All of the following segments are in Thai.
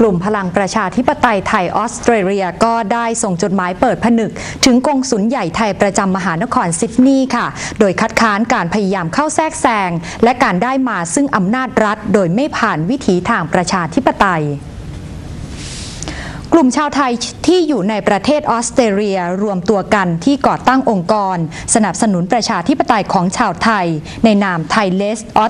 กลุ่มพลังประชาธิปไตยไทยออสเตรเลียก็ได้ส่งจดหมายเปิดผนึก ถึงกงสุลใหญ่ไทยประจำมหานครซิดนีย์ค่ะ โดยคัดค้านการพยายามเข้าแทรกแซงและการได้มาซึ่งอำนาจรัฐ โดยไม่ผ่านวิถีทางประชาธิปไตย กลุ่มชาวไทยที่อยู่ในประเทศออสเตรเลียรวมตัวกันที่ก่อตั้งองค์กร สนับสนุนประชาธิปไตยของชาวไทย ในนามไทยเลสอ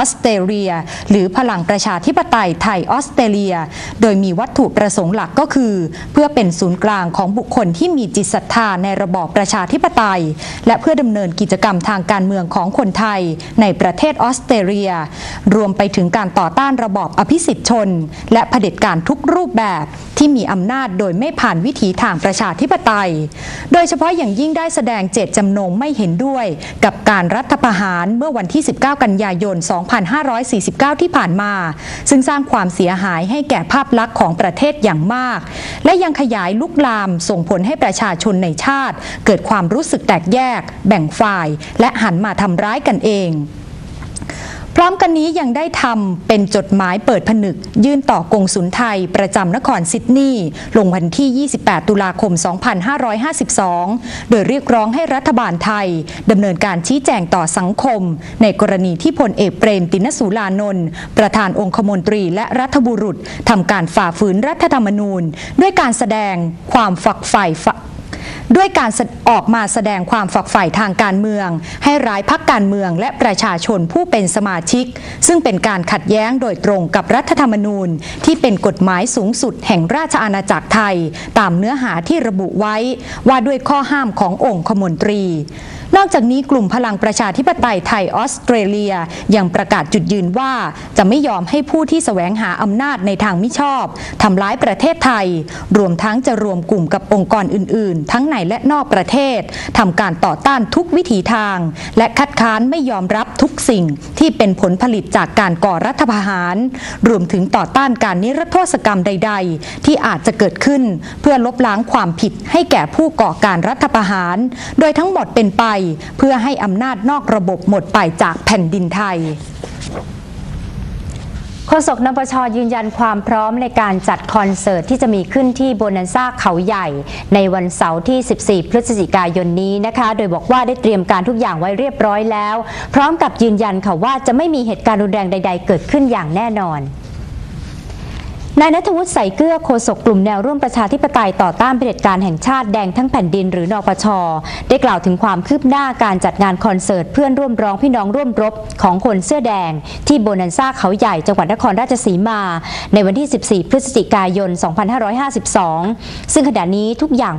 อสเตรเลีย หรือพลังประชาธิปไตยไทยออสเตรเลีย โดยมีวัตถุประสงค์หลักก็คือ เพื่อเป็นศูนย์กลางของบุคคลที่มีจิตศรัทธาในระบอบประชาธิปไตย และเพื่อดำเนินกิจกรรมทางการเมืองของคนไทย ในประเทศออสเตรเลีย รวมไปถึงการต่อต้านระบอบอภิสิทธิชน และเผด็จการทุกรูปแบบที่มีอำนาจโดยไม่ผ่านวิถีทางประชาธิปไตย โดยเฉพาะอย่างยิ่งได้แสดงเจตจำนงไม่เห็นด้วย กับการรัฐประหารเมื่อวันที่ 19 กันยายน 2549 ที่ผ่านมา ซึ่งสร้างความเสียหายให้แก่ภาพลักษณ์ของประเทศอย่างมาก และยังขยายลุกลามส่งผลให้ประชาชนในชาติ เกิดความรู้สึกแตกแยก แบ่งฝ่าย และหันมาทำร้ายกันเอง ร้อมกันนี้ยังได้ทำเป็นจดหมายเปิดผนึก ยื่นต่อกงสุลไทยประจำนครซิดนีย์ลงวันที่ 28 ตุลาคม 2552 โดยเรียกร้องให้รัฐบาลไทยดำเนินการชี้แจงต่อสังคม ในกรณีที่พลเอกเปรมตินสุลานนท์ประธานองคมนตรีและรัฐบุรุษทำการฝ่าฝืนรัฐธรรมนูญ ด้วยการแสดงความฝักใฝ่ ด้วยการออกมาแสดงความฝักใฝ่ทางการเมือง ให้ร้ายพักการเมืองและประชาชนผู้เป็นสมาชิก ซึ่งเป็นการขัดแย้งโดยตรงกับรัฐธรรมนูญ ที่เป็นกฎหมายสูงสุดแห่งราชอาณาจักรไทย ตามเนื้อหาที่ระบุไว้ ว่าด้วยข้อห้ามขององค์ขมนตรี นอกจากนี้กลุ่มพลังประชาธิปไตยไทยออสเตรเลียยังประกาศจุดยืนว่าจะไม่ยอมให้ผู้ที่แสวงหาอำนาจในทางมิชอบทำร้ายประเทศไทย รวมทั้งจะรวมกลุ่มกับองค์กรอื่น ๆ ทั้งในและนอกประเทศทำการต่อต้านทุกวิถีทาง และคัดค้านไม่ยอมรับทุกสิ่งที่เป็นผลผลิตจากการก่อรัฐประหาร รวมถึงต่อต้านการนิรโทษกรรมใด ๆ ที่อาจจะเกิดขึ้น เพื่อลบล้างความผิดให้แก่ผู้ก่อการรัฐประหาร โดยทั้งหมดเป็นไป เพื่อให้อำนาจนอกระบบหมดไปจากแผ่นดินไทย โฆษกนปชยืนยันความพร้อมในการจัดคอนเสิร์ตที่จะมีขึ้นที่โบนันซ่าเขาใหญ่ ในวันเสาร์ที่ 14 พฤศจิกายนนี้นะคะ โดยบอกว่าได้เตรียมการทุกอย่างไว้เรียบร้อยแล้ว พร้อมกับยืนยันค่ะว่าจะไม่มีเหตุการณ์รุนแรงใด ๆ เกิดขึ้นอย่างแน่นอน นายนัทวุฒิใส่เกลือโฆษกกลุ่มแนวร่วมประชาธิปไตยต่อต้านเผด็จการแห่งชาติแดงทั้งแผ่นดินหรือนปช ได้กล่าวถึงความคืบหน้าการจัดงานคอนเสิร์ตเพื่อนร่วมร้องพี่น้องร่วมรบของคนเสื้อแดง ที่โบนันซ่าเขาใหญ่จังหวัดนครราชสีมา ในวันที่ 14 พฤศจิกายน 2552 ซึ่งขณะนี้ทุกอย่าง